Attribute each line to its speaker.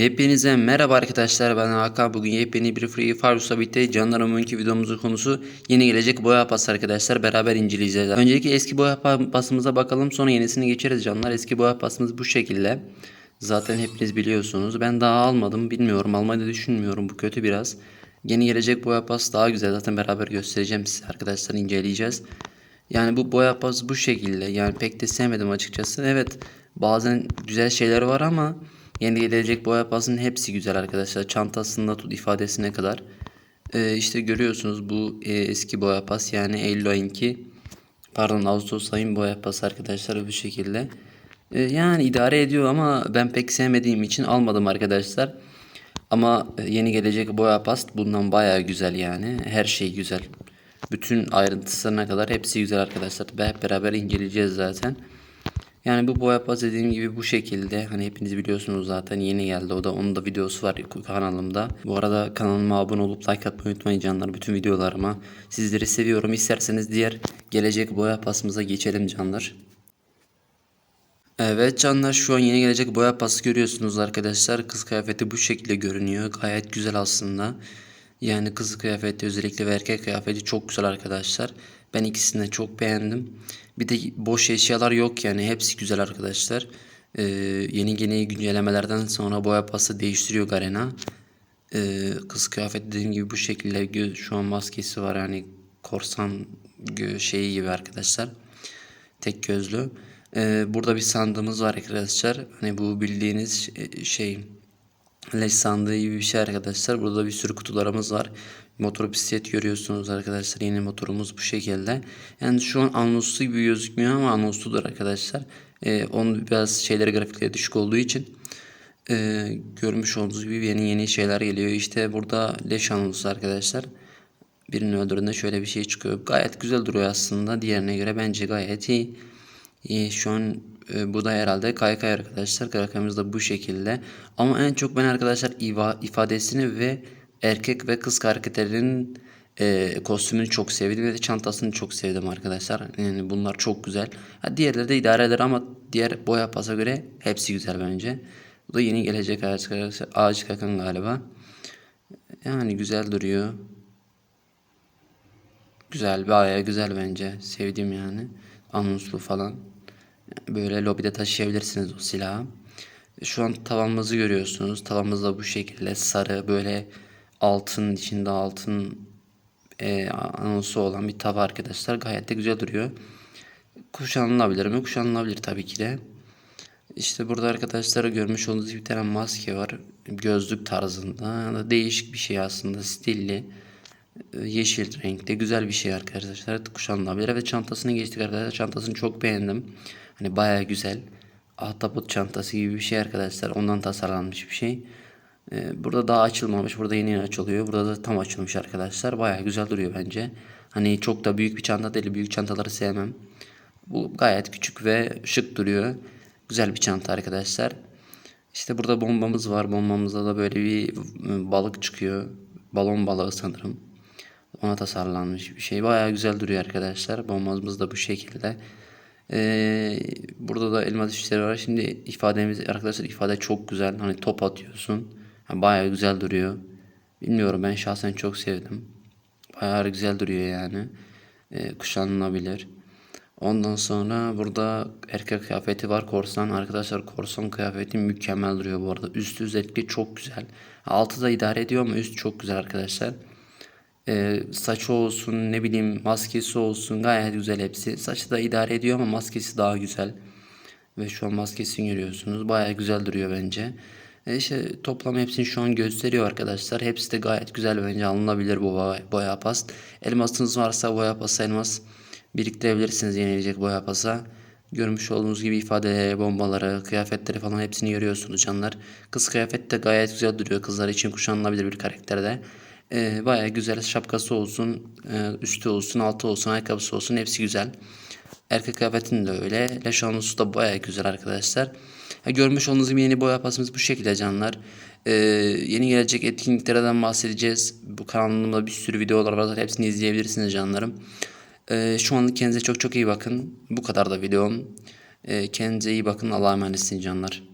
Speaker 1: Hepinize merhaba arkadaşlar ben Hakan bugün yepyeni bir Free Fire'la birlikte canlarım bugünkü videomuzun konusu yeni gelecek boya pası arkadaşlar beraber inceleyeceğiz. Öncelikle eski boya pasımıza bakalım sonra yenisini geçeriz canlar. Eski boya pasımız bu şekilde. Zaten hepiniz biliyorsunuz. Ben daha almadım bilmiyorum almayı düşünmüyorum bu kötü biraz. Yeni gelecek boya pas daha güzel zaten beraber göstereceğim size arkadaşlar inceleyeceğiz. Yani bu boya pas bu şekilde yani pek de sevmedim açıkçası. Evet bazen güzel şeyler var ama Yeni gelecek boya pasının hepsi güzel arkadaşlar. Çantasında tut ifadesine kadar. Ee, işte görüyorsunuz bu e, eski boya pas yani Eylül ayınki pardon Ağustos ayın boya pas arkadaşlar bu şekilde. Ee, yani idare ediyor ama ben pek sevmediğim için almadım arkadaşlar. Ama e, yeni gelecek boya pas bundan baya güzel yani. Her şey güzel. Bütün ayrıntısına kadar hepsi güzel arkadaşlar. Hep beraber inceleyeceğiz zaten. Yani bu boya pas dediğim gibi bu şekilde. Hani hepiniz biliyorsunuz zaten yeni geldi. O da onun da videosu var kanalımda. Bu arada kanalıma abone olup like atmayı unutmayın canlar. Bütün videolarıma. Sizleri seviyorum. İsterseniz diğer gelecek boya pasımıza geçelim canlar. Evet canlar şu an yeni gelecek boya pası görüyorsunuz arkadaşlar. Kız kıyafeti bu şekilde görünüyor. Gayet güzel aslında. Yani kız kıyafeti özellikle ve erkek kıyafeti çok güzel arkadaşlar. Ben ikisini de çok beğendim. Bir de boş eşyalar yok yani hepsi güzel arkadaşlar. Ee, yeni yeni güncellemelerden sonra boya pası değiştiriyor Garena. Ee, kız kıyafeti dediğim gibi bu şekilde şu an maskesi var yani korsan şeyi gibi arkadaşlar. Tek gözlü. Ee, burada bir sandığımız var arkadaşlar. Hani bu bildiğiniz şey leş sandığı gibi bir şey arkadaşlar. Burada bir sürü kutularımız var. Motor bisiklet görüyorsunuz arkadaşlar. Yeni motorumuz bu şekilde. Yani şu an anonslu gibi gözükmüyor ama anonsludur arkadaşlar. Ee, onun biraz şeyleri grafikleri düşük olduğu için e, görmüş olduğunuz gibi yeni yeni şeyler geliyor. İşte burada leş anonsu arkadaşlar. Birini öldürdüğünde şöyle bir şey çıkıyor. Gayet güzel duruyor aslında. Diğerine göre bence gayet iyi. iyi şu an e, bu da herhalde kaykay arkadaşlar. Kaykamız da bu şekilde. Ama en çok ben arkadaşlar ifadesini ve erkek ve kız karakterlerinin e, kostümünü çok sevdim ve çantasını çok sevdim arkadaşlar. Yani bunlar çok güzel. Ha, diğerleri de idare eder ama diğer boya pasa göre hepsi güzel bence. Bu da yeni gelecek ağaç, ağaç kakan galiba. Yani güzel duruyor. Güzel, bayağı güzel bence. Sevdim yani. Anonslu falan. Böyle lobide taşıyabilirsiniz o silahı. Şu an tavamızı görüyorsunuz. Tavamız da bu şekilde sarı böyle altın içinde altın e, anonsu olan bir tava arkadaşlar. Gayet de güzel duruyor. Kuşanılabilir mi? Kuşanılabilir tabii ki de. İşte burada arkadaşlar görmüş olduğunuz bir tane maske var. Gözlük tarzında. Değişik bir şey aslında. Stilli. E, yeşil renkte. Güzel bir şey arkadaşlar. Kuşanılabilir. Ve çantasını geçtik arkadaşlar. Çantasını çok beğendim. Hani baya güzel. Ahtapot çantası gibi bir şey arkadaşlar. Ondan tasarlanmış bir şey. Ee, burada daha açılmamış. Burada yeni açılıyor. Burada da tam açılmış arkadaşlar. Baya güzel duruyor bence. Hani çok da büyük bir çanta değil. Büyük çantaları sevmem. Bu gayet küçük ve şık duruyor. Güzel bir çanta arkadaşlar. İşte burada bombamız var. Bombamızda da böyle bir ıı, balık çıkıyor. Balon balığı sanırım. Ona tasarlanmış bir şey. Baya güzel duruyor arkadaşlar. Bombamız da bu şekilde. Ee, burada da elma dişleri var. Şimdi ifademiz arkadaşlar ifade çok güzel. Hani top atıyorsun. Yani bayağı güzel duruyor. Bilmiyorum ben şahsen çok sevdim. Bayağı güzel duruyor yani. Ee, kuşanılabilir. Ondan sonra burada erkek kıyafeti var korsan. Arkadaşlar korsan kıyafeti mükemmel duruyor bu arada. Üstü özellikle çok güzel. Altı da idare ediyor ama üst çok güzel arkadaşlar. Ee, saçı olsun ne bileyim maskesi olsun gayet güzel hepsi. Saçı da idare ediyor ama maskesi daha güzel. Ve şu an maskesini görüyorsunuz. Baya güzel duruyor bence. E işte toplam hepsini şu an gösteriyor arkadaşlar. Hepsi de gayet güzel bence alınabilir bu boya pas. Elmasınız varsa boya pası elmas biriktirebilirsiniz yenilecek boya pasa. Görmüş olduğunuz gibi ifadeleri, bombaları, kıyafetleri falan hepsini görüyorsunuz canlar. Kız kıyafet de gayet güzel duruyor. Kızlar için kuşanılabilir bir karakterde. Ee, Baya güzel şapkası olsun, e, üstü olsun, altı olsun, ayakkabısı olsun hepsi güzel. Erkek kıyafetin de öyle. Leş da baya güzel arkadaşlar. Ha, görmüş olduğunuz gibi yeni boya pasımız bu şekilde canlar. Ee, yeni gelecek etkinliklerden bahsedeceğiz. Bu kanalımda bir sürü videolar var. Hepsini izleyebilirsiniz canlarım. Ee, şu anlık kendinize çok çok iyi bakın. Bu kadar da videom. Ee, kendinize iyi bakın. Allah'a emanetsiniz canlar.